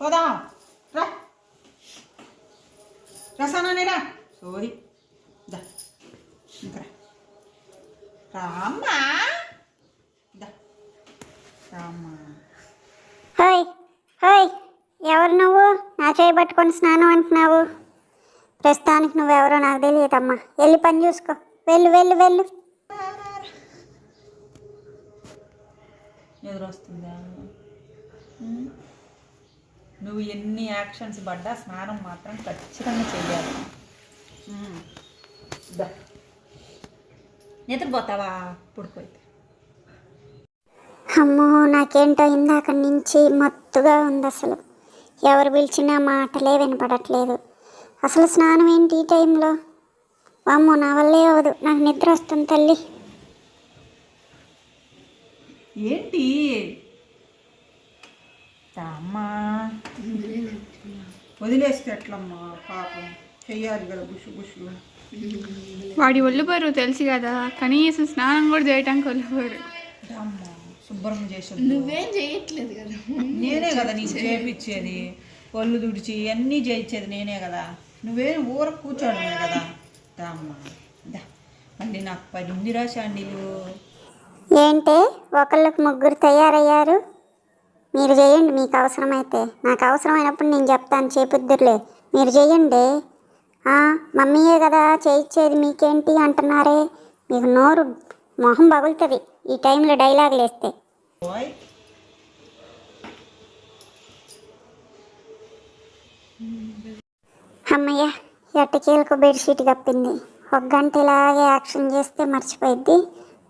పోదాం. రా. రసానానే రా. సోది దా. ఇంకా రా. రామ్మా. దా. రామ్మా. Hi hi. ఎవరు నువ్వు? నా చేయి పట్టుకొని స్నానం అంటున్నావు. ప్రస్తుతానికి నువ్వెవరో నాకు తెలియదమ్మా. వెళ్ళి పని చూసుకో. వెళ్ళు వెళ్ళు వెళ్ళు. ఎదురు వస్తుందా ఉం? నువ్వు ఎన్ని యాక్షన్స్ పడ్డా స్నానం మాత్రం ఖచ్చితంగా. దా. నిద్రపోతావా? పుడుకోయితే. అమ్మో నాకేంటో ఇందాక నుంచి మత్తుగా ఉంది అసలు ఎవరు పిలిచినా మాటలే వినపడట్లేదు. అసలు స్నానం ఏంటి ఈ టైంలో? అమ్మో నా వల్లే అవదు నాకు నిద్ర వస్తుంది తల్లి. ఏంటి? అమ్మా. వదిలేస్తే ఎట్లమ్మా పాపం. చెయ్యాలి కదా బుషు బుషు వాడి ఒళ్ళు బరువు తెలుసు కదా కనీసం స్నానం కూడా చేయటానికి ఒళ్ళు బరువు. అమ్మా శుభ్రం చేసి నువ్వేం చేయట్లేదు కదా. నేనే కదా నీకు చేపించేది ఒళ్ళు తుడిచి అన్నీ చేయించేది నేనే కదా. నువ్వేం ఊర కూర్చోడమే కదా. దా అమ్మా దా. మళ్ళీ నాకు పది ఉందిరా శాండీలు. ఏంటే ఒకళ్ళకి ముగ్గురు తయారయ్యారు? మీరు చేయండి మీకు అవసరమైతే. నాకు అవసరమైనప్పుడు నేను చెప్తాను చేపుద్దురులే. మీరు చేయండి. మమ్మీయే కదా చేయించేది మీకేంటి అంటున్నారే? మీకు నోరు మొహం పగులుతుంది ఈ టైంలో డైలాగులు వేస్తే అమ్మయ్య ఎట్టకేలకు బెడ్షీట్ కప్పింది. ఒక గంట ఇలాగే యాక్షన్ చేస్తే మర్చిపోయిద్ది.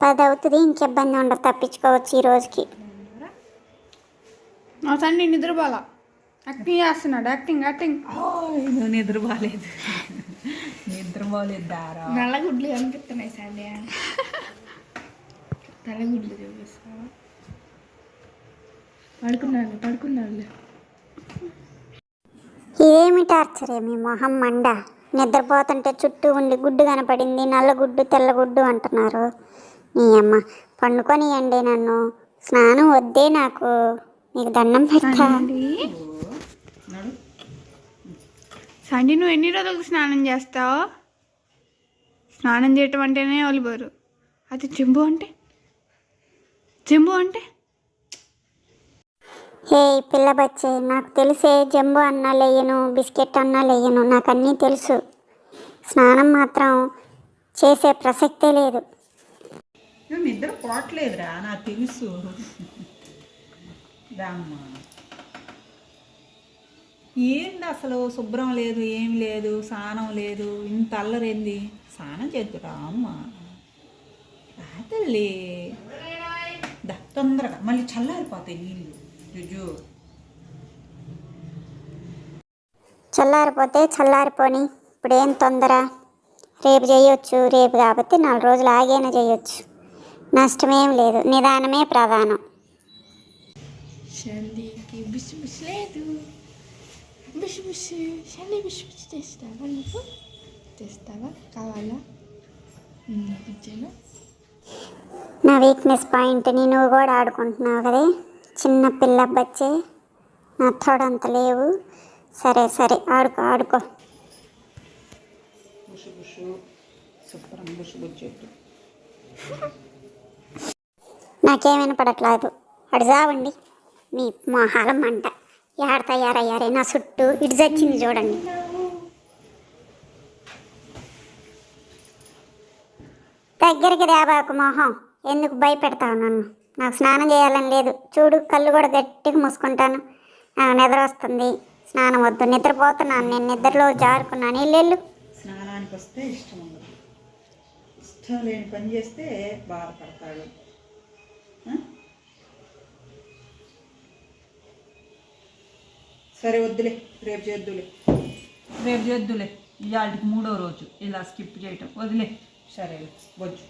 పది అవుతుంది ఇంకెబ్బంది ఉండదు తప్పించుకోవచ్చు ఈ రోజుకి. మా సండి నిద్రపోలా. యాక్టింగ్ చేస్తున్నాడు యాక్టింగ్ యాక్టింగ్. నువ్వు నిద్ర బాగాలేదు నిద్ర బాగాలేదు దారా నల్లగుడ్లు కనిపిస్తున్నాయి సండే తెల్లగుడ్లు చూపిస్తావా? పడుకున్నాను పడుకున్నాను ఇదేమి టార్చరే మీ మొహం మండ. నిద్రపోతుంటే చుట్టూ ఉండి గుడ్డు కనపడింది నల్లగుడ్డు తెల్లగుడ్డు అంటున్నారు. నీ అమ్మ పండుకొనియండి నన్ను. స్నానం వద్దే నాకు. మీకు దండం పెడతా. సండి నువ్వు ఎన్ని రోజులకు స్నానం చేస్తావు? స్నానం చేయటం అంటేనే బరువు అది చెంబు అంటే? చెంబు అంటే? హే పిల్ల బచ్చే నాకు తెలిసే జంబు అన్నా లేయను బిస్కెట్ అన్నా లేయను నాకు అన్నీ తెలుసు. స్నానం మాత్రం చేసే ప్రసక్తే లేదు. నువ్వు నిద్ర పోవట్లేదురా నాకు తెలుసు. రామ్మా ఏంది అసలు శుభ్రం లేదు ఏం లేదు స్నానం లేదు ఇంత అల్లరేంది? స్నానం చేద్దురా అమ్మ. రా దా తొందరగా. మళ్ళీ చల్లారిపోతాయి నీళ్ళు. జుజు. చల్లారిపోతే చల్లారిపోని. ఇప్పుడేం తొందర? రేపు చేయొచ్చు రేపు కాబట్టి నాలుగు రోజులు ఆగైనా చేయొచ్చు. నష్టమేం లేదు. నిదానమే ప్రధానం. షండీకి బిష్ బిష్ లేదు బిష్ బిష్ షండీ బిష్ బిష్ చేస్తావా నువ్వు చేస్తావా కావాలా ఇచ్చాను నా వీక్నెస్ పాయింట్ని నువ్వు కూడా ఆడుకుంటున్నావు కదే. చిన్న పిల్ల బచ్చే నా తోడంత లేవు. సరే సరే ఆడుకో ఆడుకో. బుషు బుషు శుభ్రం బుషు బుజ్జెట్టు. నాకేం వినపడట్లేదు. అటు చావండి మీ మొహాల మంట యాడ తయారయ్యారే? నా చుట్టూ ఇటు చచ్చింది చూడండి. దగ్గరికి రాబాకు మొహం. ఎందుకు భయపెడతావు నన్ను? నాకు స్నానం చేయాలని లేదు. చూడు కళ్ళు కూడా గట్టిగా మూసుకుంటాను. నాకు నిద్ర వస్తుంది. స్నానం వద్దు. నిద్రపోతున్నాను. నేను నిద్రలో జారుకున్నాను. ఇల్లు స్నానానికి వస్తే ఇష్టం ఉండదు. ఇష్టం లేని పని చేస్తే బాధపడతాడు. సరే వద్దులే రేపు చేద్దులే. రేపు చేద్దులే. ఇవాళకి మూడో రోజు. ఇలా స్కిప్ చేయటం. వదిలే. సరే వద్దు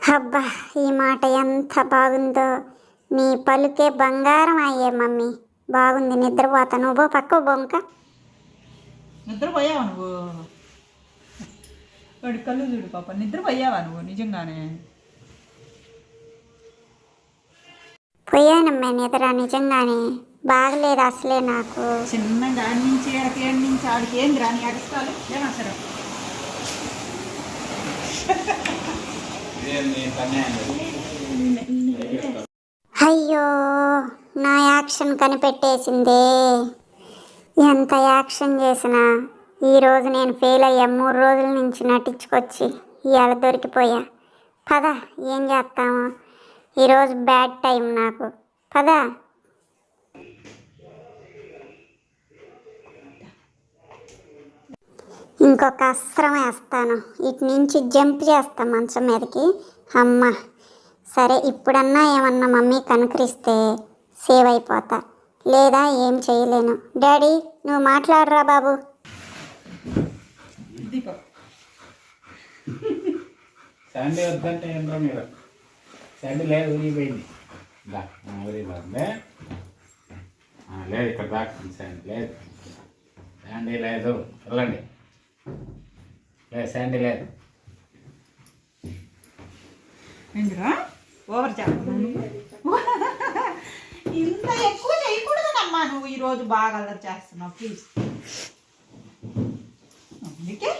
అబ్బా ఈ మాట ఎంత బాగుందో. నీ పలుకే బంగారం అయ్యే మమ్మీ. బాగుంది నిద్రపోతా. నువ్వు పక్క బొంక నిద్రపోయావా నువ్వు? వాడి కళ్ళు చూడు పాప. నిద్రపోయావా నువ్వు? నిజంగానే. పోయానమ్మా నిద్ర నిజంగానే బాగలేదు అసలే నాకు. చిన్న దాని నుంచి ఆడికి రాని అడుస్తాలు సరే అయ్యో నా యాక్షన్ కనిపెట్టేసిందే. ఎంత యాక్షన్ చేసినా ఈరోజు నేను ఫెయిల్ అయ్యా. మూడు రోజుల నుంచి నటించుకొచ్చి ఇవాళ దొరికిపోయా. పద ఏం చేస్తాము? ఈరోజు బ్యాడ్ టైం నాకు. పదా. ఇంకొక అస్త్రం వేస్తాను. ఇటు నుంచి జంప్ చేస్తా మంచం మీదకి. అమ్మ. సరే ఇప్పుడన్నా ఏమన్నా మమ్మీ కనుకరిస్తే సేవ్ అయిపోతా. లేదా ఏం చేయలేను. డాడీ నువ్వు మాట్లాడరా బాబు. సండే వద్దంటే ఏంట్రా మీరు? శాండీ లేదు ఊరిపోయింది దా ఊరిపోయింది లేదు ఇక్కడ దాకా శాండీ లేదు. శాండీ లేదు. వెళ్ళండి. లేదు శాండీ లేదు. ఓవర్ చేస్తున్నాను. ఇంత ఎక్కువ చేయకూడదమ్మా నువ్వు ఈరోజు బాగా అల్లరి చేస్తున్నావు. ప్లీజ్. అందుకే.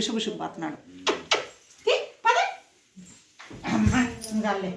బుషు బుషు పోతున్నాడు పదే పద. అమ్మా, ఇంకాలే